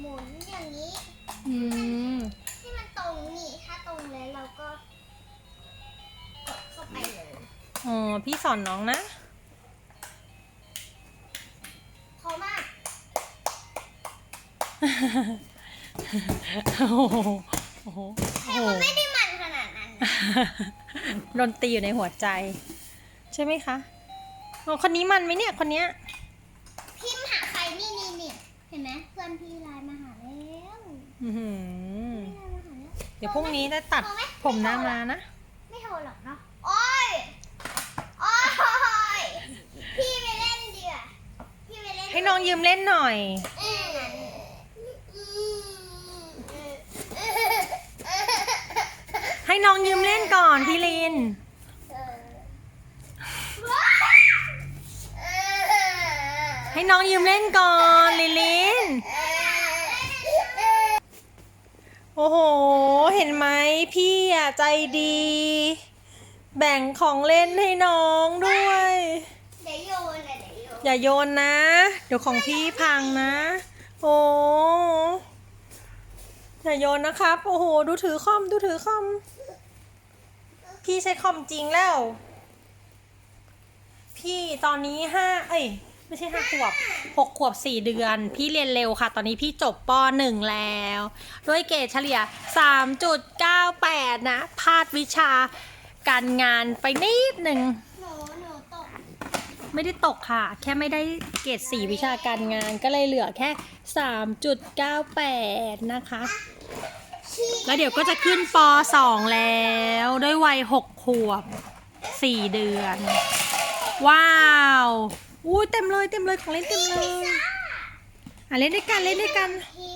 หมุนอย่างนี้ อืมให้มันตรงนี่ถ้าตรงแล้วเราก็กดเข้าไปเลย อ๋อพี่สอนน้องนะเพราะว่าโอ้โหโอ้โหแต่โอ้โห มันไม่ได้มันขนาดนั้นนะดนตรีอยู่ในหัวใจ ใช่ไหมคะโอ้คนนี้มันไหมเนี่ยคนเนี้ย พิมพ์หาใครนี่นี่นี่ เห็นไหมเพื่อนพี่ไลน์มาหาแล้วอื้อหือพี่ไลน์มาหาแล้วเดี๋ยวพรุ่งนี้จะตัดผมหน้ามานะ ไม่โทรหรอกเนาะโอ้ยโอ้ยพี่ไปเล่นดีกว่าพี่ไปเล่นให้น้องยืมเล่นหน่อยอืมให้น้องยืมเล่นก่อนพี่ลิน ให้น้องยืมเล่นก่อน ลิลิน โอ้โห เห็นไหมพี่อะใจดี แบ่งของเล่นให้น้องด้วย เดี๋ยวโยนเลยเดี๋ยวโยนอย่าโยนนะ เดี๋ยวของพี่พังนะ โอ้อย่าโยนนะครับ โอ้โห ดูถือคอม ดูถือคอม พี่ใช้คอมจริงแล้ว พี่ตอนนี้ห้าเอ้ย ไม่ใช่ห้าขวบหกขวบสี่เดือน พี่เรียนเร็วค่ะ ตอนนี้พี่จบปหนึ่งแล้ว ด้วยเกรดเฉลี่ยสามจุดเก้าแปดนะพลาดวิชาการงานไปนิดหนึ่งหนูหนูตกไม่ได้ตกค่ะ แค่ไม่ได้เกรดสี่วิชาการงานก็เลยเหลือแค่3.98นะคะแล้วเดี๋ยวก็จะขึ้นป .2 แล้ว ด้วยวัย6ขวบ4เดือน ว้าว อุ้ยเต็มเลยเต็มเลยของเล่นเต็มเลยอะเล่นด้วยกันเล่นด้วยกันพิ